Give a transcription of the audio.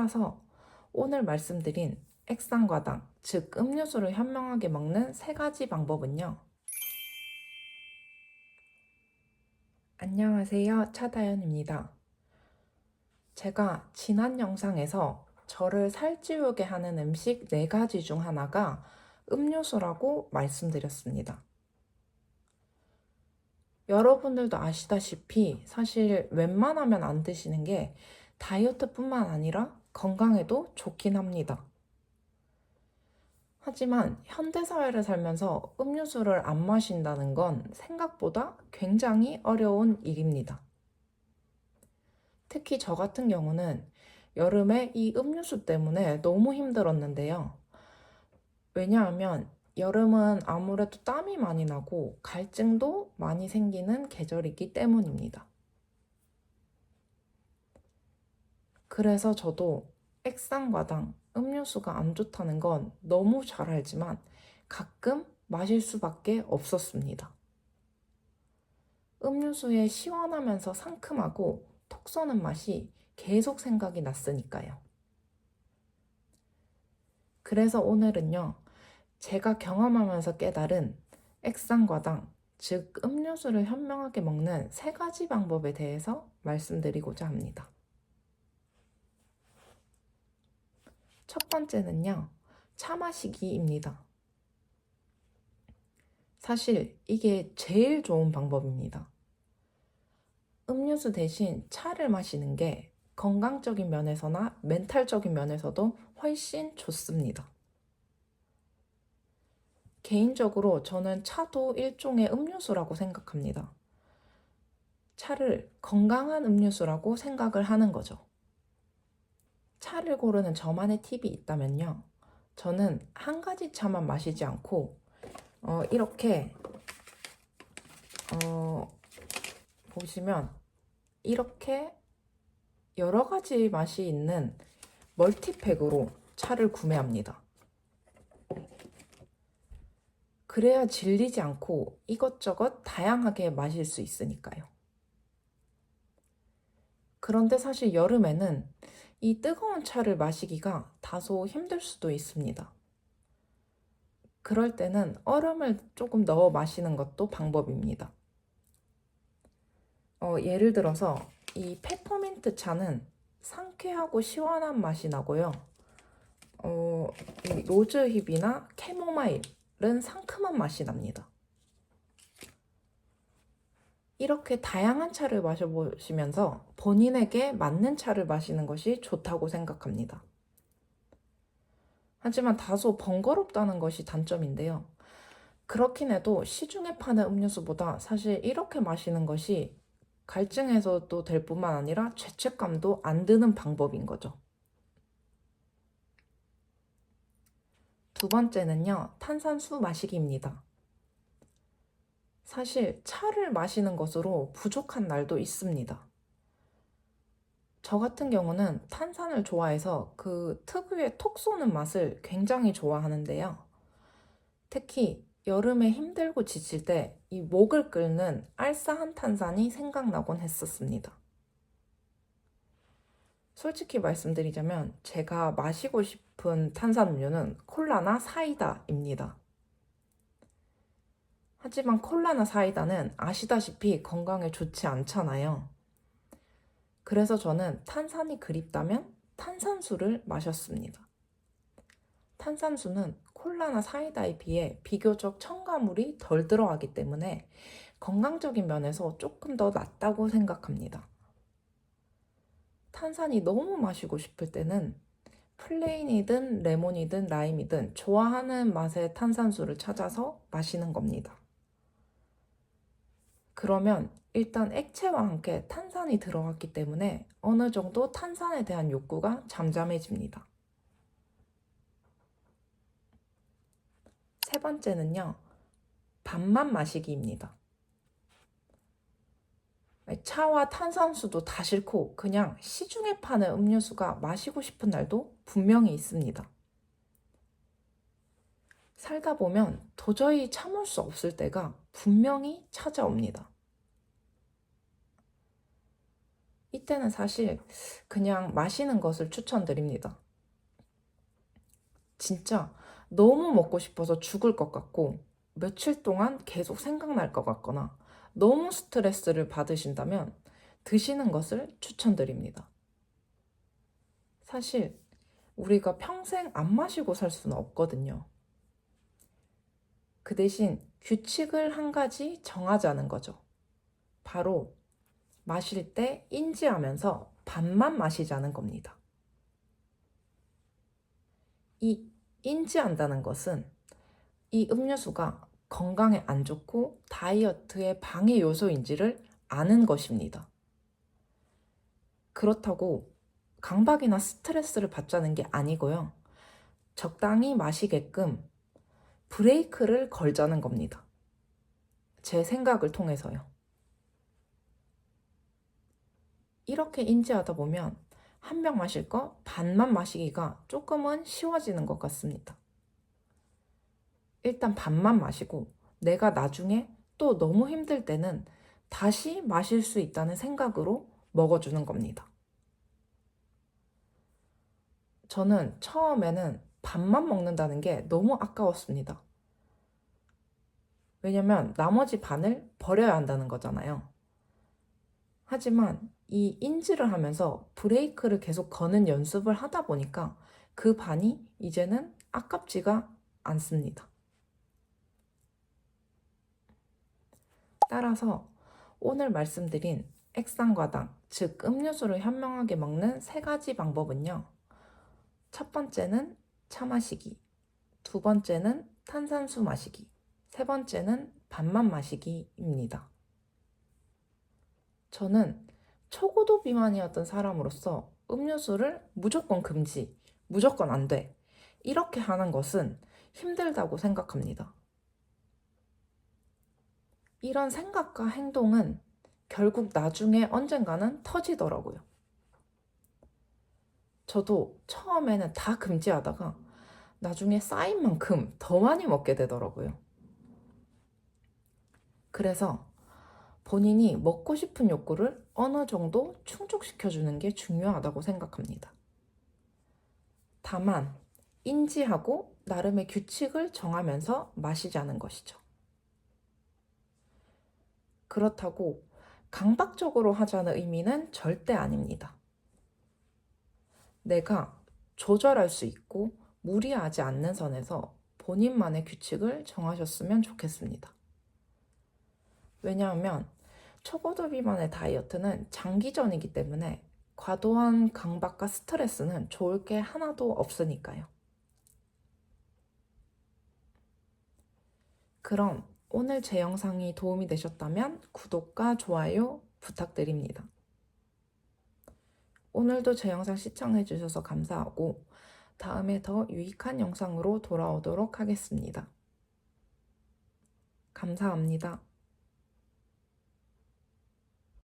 따라서 오늘 말씀드린 액상과당, 즉 음료수를 현명하게 먹는 세 가지 방법은요. 안녕하세요. 차다연입니다. 제가 지난 영상에서 저를 살찌우게 하는 음식 네 가지 중 하나가 음료수라고 말씀드렸습니다. 여러분들도 아시다시피 사실 웬만하면 안 드시는 게 다이어트뿐만 아니라 건강에도 좋긴 합니다. 하지만 현대사회를 살면서 음료수를 안 마신다는 건 생각보다 굉장히 어려운 일입니다. 특히 저 같은 경우는 여름에 이 음료수 때문에 너무 힘들었는데요. 왜냐하면 여름은 아무래도 땀이 많이 나고 갈증도 많이 생기는 계절이기 때문입니다. 그래서 저도 액상과당, 음료수가 안 좋다는 건 너무 잘 알지만 가끔 마실 수밖에 없었습니다. 음료수의 시원하면서 상큼하고 톡 쏘는 맛이 계속 생각이 났으니까요. 그래서 오늘은요, 제가 경험하면서 깨달은 액상과당, 즉 음료수를 현명하게 먹는 세 가지 방법에 대해서 말씀드리고자 합니다. 첫 번째는요, 차 마시기입니다. 사실 이게 제일 좋은 방법입니다. 음료수 대신 차를 마시는 게 건강적인 면에서나 멘탈적인 면에서도 훨씬 좋습니다. 개인적으로 저는 차도 일종의 음료수라고 생각합니다. 차를 건강한 음료수라고 생각을 하는 거죠. 차를 고르는 저만의 팁이 있다면요. 저는 한 가지 차만 마시지 않고, 어, 이렇게, 어, 보시면, 이렇게 여러 가지 맛이 있는 멀티팩으로 차를 구매합니다. 그래야 질리지 않고 이것저것 다양하게 마실 수 있으니까요. 그런데 사실 여름에는 이 뜨거운 차를 마시기가 다소 힘들 수도 있습니다. 그럴 때는 얼음을 조금 넣어 마시는 것도 방법입니다. 어, 예를 들어서 이 페퍼민트 차는 상쾌하고 시원한 맛이 나고요. 어, 이 로즈힙이나 캐모마일은 상큼한 맛이 납니다. 이렇게 다양한 차를 마셔보시면서 본인에게 맞는 차를 마시는 것이 좋다고 생각합니다. 하지만 다소 번거롭다는 것이 단점인데요. 그렇긴 해도 시중에 파는 음료수보다 사실 이렇게 마시는 것이 갈증해서도 될 뿐만 아니라 죄책감도 안 드는 방법인 거죠. 두 번째는요, 탄산수 마시기입니다. 사실 차를 마시는 것으로 부족한 날도 있습니다. 저 같은 경우는 탄산을 좋아해서 그 특유의 톡 쏘는 맛을 굉장히 좋아하는데요. 특히 여름에 힘들고 지칠 때 이 목을 끓는 알싸한 탄산이 생각나곤 했었습니다. 솔직히 말씀드리자면 제가 마시고 싶은 탄산음료는 콜라나 사이다입니다. 하지만 콜라나 사이다는 아시다시피 건강에 좋지 않잖아요. 그래서 저는 탄산이 그립다면 탄산수를 마셨습니다. 탄산수는 콜라나 사이다에 비해 비교적 첨가물이 덜 들어가기 때문에 건강적인 면에서 조금 더 낫다고 생각합니다. 탄산이 너무 마시고 싶을 때는 플레인이든 레몬이든 라임이든 좋아하는 맛의 탄산수를 찾아서 마시는 겁니다. 그러면 일단 액체와 함께 탄산이 들어갔기 때문에 어느 정도 탄산에 대한 욕구가 잠잠해집니다. 세 번째는요, 밥만 마시기입니다. 차와 탄산수도 다 싫고 그냥 시중에 파는 음료수가 마시고 싶은 날도 분명히 있습니다. 살다 보면 도저히 참을 수 없을 때가 분명히 찾아옵니다. 이때는 사실 그냥 마시는 것을 추천드립니다. 진짜 너무 먹고 싶어서 죽을 것 같고 며칠 동안 계속 생각날 것 같거나 너무 스트레스를 받으신다면 드시는 것을 추천드립니다. 사실 우리가 평생 안 마시고 살 수는 없거든요. 그 대신 규칙을 한 가지 정하자는 거죠. 바로 마실 때 인지하면서 반만 마시자는 겁니다. 이 인지한다는 것은 이 음료수가 건강에 안 좋고 다이어트의 방해 요소인지를 아는 것입니다. 그렇다고 강박이나 스트레스를 받자는 게 아니고요. 적당히 마시게끔 브레이크를 걸자는 겁니다. 제 생각을 통해서요. 이렇게 인지하다 보면 한 병 마실 거 반만 마시기가 조금은 쉬워지는 것 같습니다. 일단 반만 마시고 내가 나중에 또 너무 힘들 때는 다시 마실 수 있다는 생각으로 먹어주는 겁니다. 저는 처음에는 반만 먹는다는 게 너무 아까웠습니다. 왜냐면 나머지 반을 버려야 한다는 거잖아요. 하지만 이 인지를 하면서 브레이크를 계속 거는 연습을 하다 보니까 그 반이 이제는 아깝지가 않습니다. 따라서 오늘 말씀드린 액상과당, 즉 음료수를 현명하게 먹는 세 가지 방법은요. 첫 번째는 차 마시기, 두 번째는 탄산수 마시기, 세 번째는 반만 마시기입니다. 저는 초고도 비만이었던 사람으로서 음료수를 무조건 금지, 무조건 안 돼. 이렇게 하는 것은 힘들다고 생각합니다. 이런 생각과 행동은 결국 나중에 언젠가는 터지더라고요. 저도 처음에는 다 금지하다가 나중에 쌓인 만큼 더 많이 먹게 되더라고요. 그래서 본인이 먹고 싶은 욕구를 어느 정도 충족시켜주는 게 중요하다고 생각합니다. 다만, 인지하고 나름의 규칙을 정하면서 마시자는 것이죠. 그렇다고 강박적으로 하자는 의미는 절대 아닙니다. 내가 조절할 수 있고 무리하지 않는 선에서 본인만의 규칙을 정하셨으면 좋겠습니다. 왜냐하면 초고도 비만의 다이어트는 장기전이기 때문에 과도한 강박과 스트레스는 좋을 게 하나도 없으니까요. 그럼 오늘 제 영상이 도움이 되셨다면 구독과 좋아요 부탁드립니다. 오늘도 제 영상 시청해주셔서 감사하고 다음에 더 유익한 영상으로 돌아오도록 하겠습니다. 감사합니다.